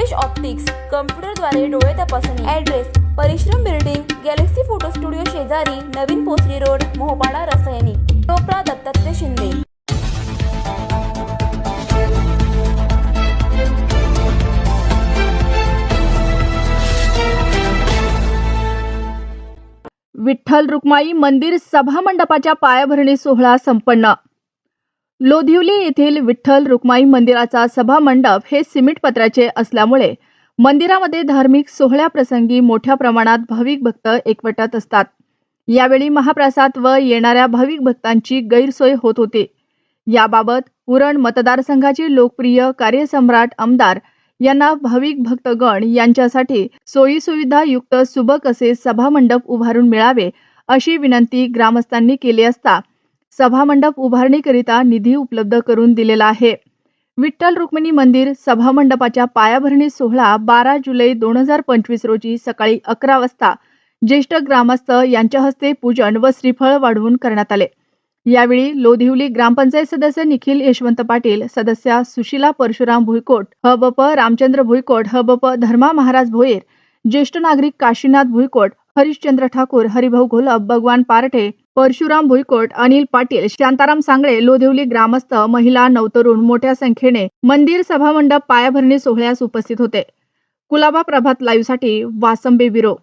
Rupesh optics कम्प्युटरद्वारे डोळे तपासणी. Address परिश्रम बिल्डिंग गॅलेक्सी फोटो स्टुडिओ शेजारी नवीन पोसरी रोड मोहपाडा रसायनी. टोपरा दत्तात्रय शिंदे. विठ्ठल रुक्माई मंदिर सभामंडपाच्या पायाभरणी सोहळा संपन्न. लोधिवली येथील विठ्ठल रुक्माई मंदिराचा सभामंडप हे सिमेंट पत्राचे असल्यामुळे मंदिरामध्ये धार्मिक सोहळ्याप्रसंगी मोठ्या प्रमाणात भाविक भक्त एकवटत असतात. यावेळी महाप्रसाद व येणाऱ्या भाविक भक्तांची गैरसोय होत होती. याबाबत उरण मतदारसंघाचे लोकप्रिय कार्यसम्राट आमदार यांना भाविक भक्तगण यांच्यासाठी सोयीसुविधा युक्त सुबक असे सभामंडप उभारून मिळावे अशी विनंती ग्रामस्थांनी केली असता सभामंडप उभारणीकरिता निधी उपलब्ध करून दिलेला आहे. विठ्ठल रुक्मिणी मंदिर सभामंडपाच्या पायाभरणी सोहळा बारा जुलै दोन हजार पंचवीस रोजी सकाळी अकरा वाजता ज्येष्ठ ग्रामस्थ यांच्या हस्ते पूजन व श्रीफळ वाढवून करण्यात आले. यावेळी लोधिवली ग्रामपंचायत सदस्य निखिल यशवंत पाटील सदस्या सुशिला परशुराम भुईकोट हबप रामचंद्र भुईकोट हबप धर्मा महाराज भोयर ज्येष्ठ नागरिक काशीनाथ भुईकोट हरिश्चंद्र ठाकूर हरिभाऊ घोलप भगवान पारठे परशुराम भुईकोट अनिल पाटील शांताराम सांगळे लोधिवली ग्रामस्थ महिला नवतरुण मोठ्या संख्येने मंदिर सभामंडप पायाभरणी सोहळ्यास उपस्थित होते. कुलाबा प्रभात लाईव्हसाठी वासंबे विरो